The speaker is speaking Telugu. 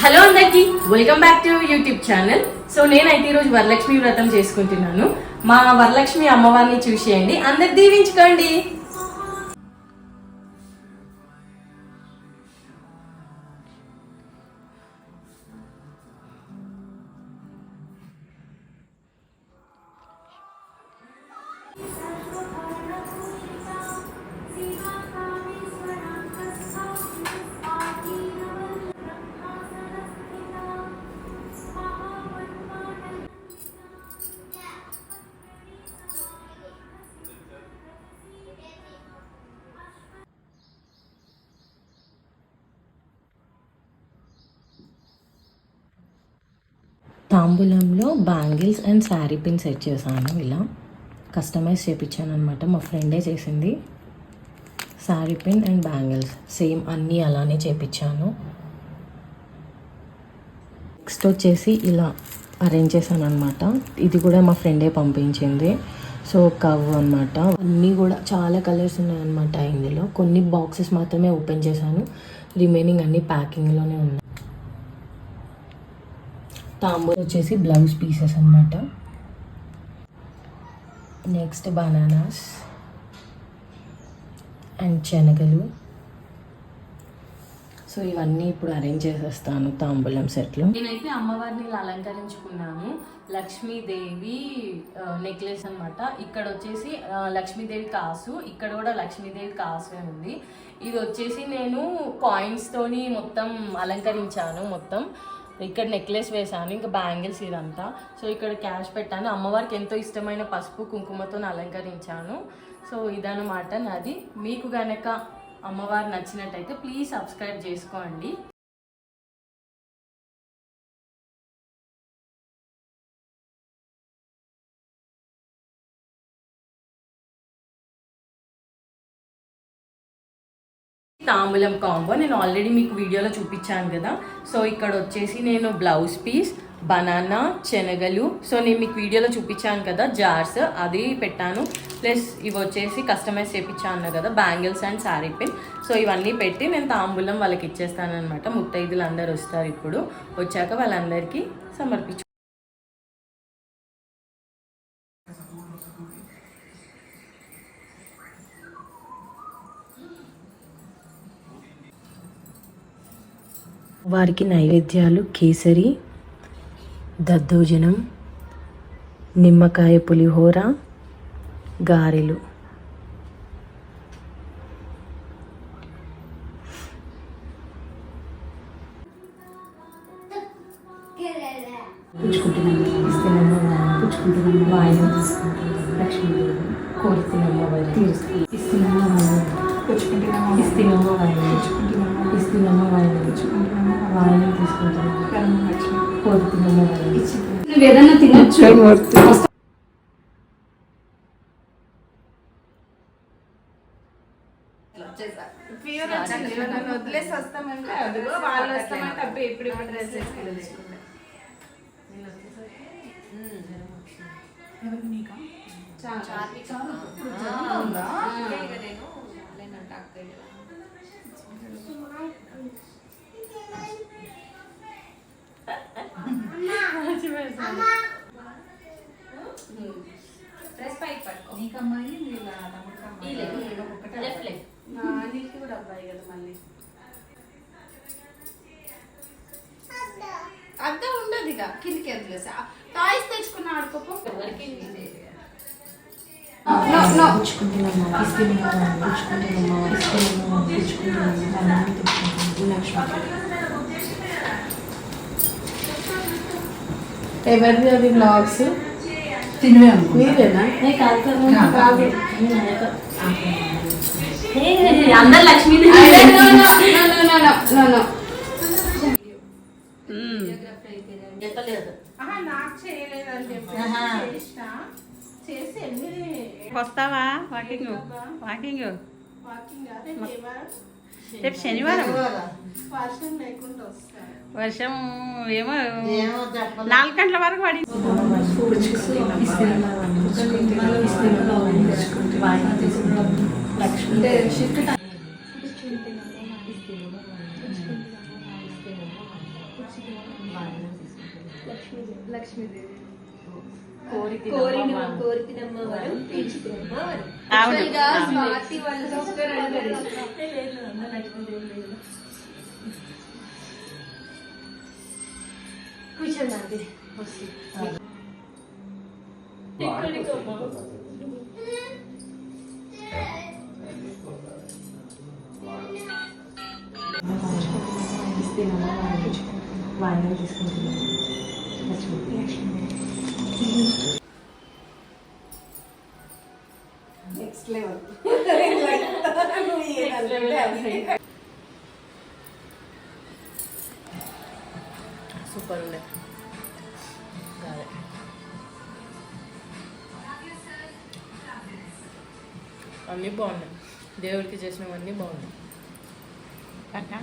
హలో అందరికి welcome back to YouTube channel. So నేనైతే ఈరోజు వరలక్ష్మి వ్రతం చేసుకుంటున్నాను. మా వరలక్ష్మి అమ్మవారిని చూసేయండి. అందరు దీవించుకోండి. తాంబూలంలో bangles and sari pin set చేశాను ఇలా. కస్టమైజ్ చేయించాను అనమాట మా ఫ్రెండే చేసింది. Sari pin and bangles same అన్నీ అలానే చేయించాను నెక్స్ట్ వచ్చేసి ఇలా అరేంజ్ చేశాను అనమాట ఇది కూడా మా ఫ్రెండే పంపించింది. సో కవ్ అనమాట అన్నీ కూడా చాలా కలర్స్ ఉన్నాయన్నమాట ఇందులో. కొన్ని బాక్సెస్ మాత్రమే ఓపెన్ చేశాను. రిమైనింగ్ అన్ని ప్యాకింగ్లోనే ఉన్నాయి. తాంబూలు వచ్చేసి బ్లౌజ్ పీసెస్ అన్నమాట. నెక్స్ట్ బనానాస్ అండ్ శనగలు. సో ఇవన్నీ ఇప్పుడు అరేంజ్ చేసేస్తాను తాంబూలం సెట్లు. నేనైతే అమ్మవారిని ఇలా అలంకరించుకున్నాను. లక్ష్మీదేవి నెక్లెస్ అన్నమాట. ఇక్కడ వచ్చేసి లక్ష్మీదేవి కాసు. ఇక్కడ కూడా లక్ష్మీదేవి కాసు ఉంది. ఇది వచ్చేసి నేను కాయిన్స్తోని మొత్తం అలంకరించాను మొత్తం. ఇక్కడ నెక్లెస్ వేసాను ఇంకా బ్యాంగిల్స్ ఇదంతా. సో ఇక్కడ క్యాష్ పెట్టాను. అమ్మవారికి ఎంతో ఇష్టమైన పసుపు కుంకుమతో అలంకరించాను. సో ఇదనమాట నాది. మీకు గనక అమ్మవారు నచ్చినట్టయితే ప్లీజ్ సబ్స్క్రైబ్ చేసుకోండి. తాంబూలం కాంబో. నేను ఆల్రెడీ మీకు వీడియోలో చూపించాను కదా. సో ఇక్కడ వచ్చేసి నేను బ్లౌజ్ పీస్ బనానా శనగలు. సో నేను మీకు వీడియోలో చూపించాను కదా జార్స్ అది పెట్టాను. ప్లస్ ఇవి వచ్చేసి కస్టమైజ్ చేయించాను కదా bangles and sari pin. So ఇవన్నీ పెట్టి నేను తాంబూలం వాళ్ళకి ఇచ్చేస్తాను అనమాట ముత్తైదులు అందరు వస్తారు ఇప్పుడు. వచ్చాక వాళ్ళందరికీ సమర్పించు వారికి నైవేద్యాలు కేసరి దద్దోజనం నిమ్మకాయ పులిహోర గారెలు. పుచ్చుకుంటున్నాము ఇస్తున్నాము పుచ్చుకుంటున్నాము వాయినం తీసుకుంటున్నాము లక్ష్మీదేవి కోరుతున్నాము వాయినం తీరుస్తూ ఇస్తున్నాము వాయినం. పుచ్చుకుంటున్నాము ఇస్తున్నాము వాయినం. పుచ్చుకుంటున్నాము ఇస్తున్నాము వాయినం. తీసుకుంటున్నాము నువ్వు ఏదన్నా తినొచ్చు వదిలేసి వస్తామంటే అదిగో వాళ్ళు వస్తామంటే అబ్బాయి ఇప్పుడు ఇప్పుడు డ్రెస్ వేసుకుని నీకు కూడా అబ్బాయి కదా మళ్ళీ. అద్దం ఉండదు ఇక. కిందికి వదిలేసి టాయ్స్ తెచ్చుకున్న ఆడుకోపో. ఇస్తున్నాము ఇస్తున్నాము తీసుకుంటున్నాము లక్ష్మీ. ఎవరిది అది బ్లాగ్స్ తినవే మీరేనా? అందరు లక్ష్మీ వస్తావా? Walking walking? రేపు శనివారం. వర్షం లేకుండా వస్తాను. వర్షం ఏమో నాలుగు గంటల వరకు పడి లక్ష్మీ లక్ష్మీదేవి. కోరిక కోరికనమ్మ వరం తీర్చుకునమ్మ వరం. ఇంకా స్వాతి వాళ్ళ సిస్టర్ అంటారు కూర్చోండి వాయినం తీసుకుంటున్నాను. నెక్స్ట్ లెవెల్ సూపర్ ఉండే కాదే అన్నీ బాగున్నాయి దేవుడికి చేసినవన్నీ బాగున్నాయి అక్క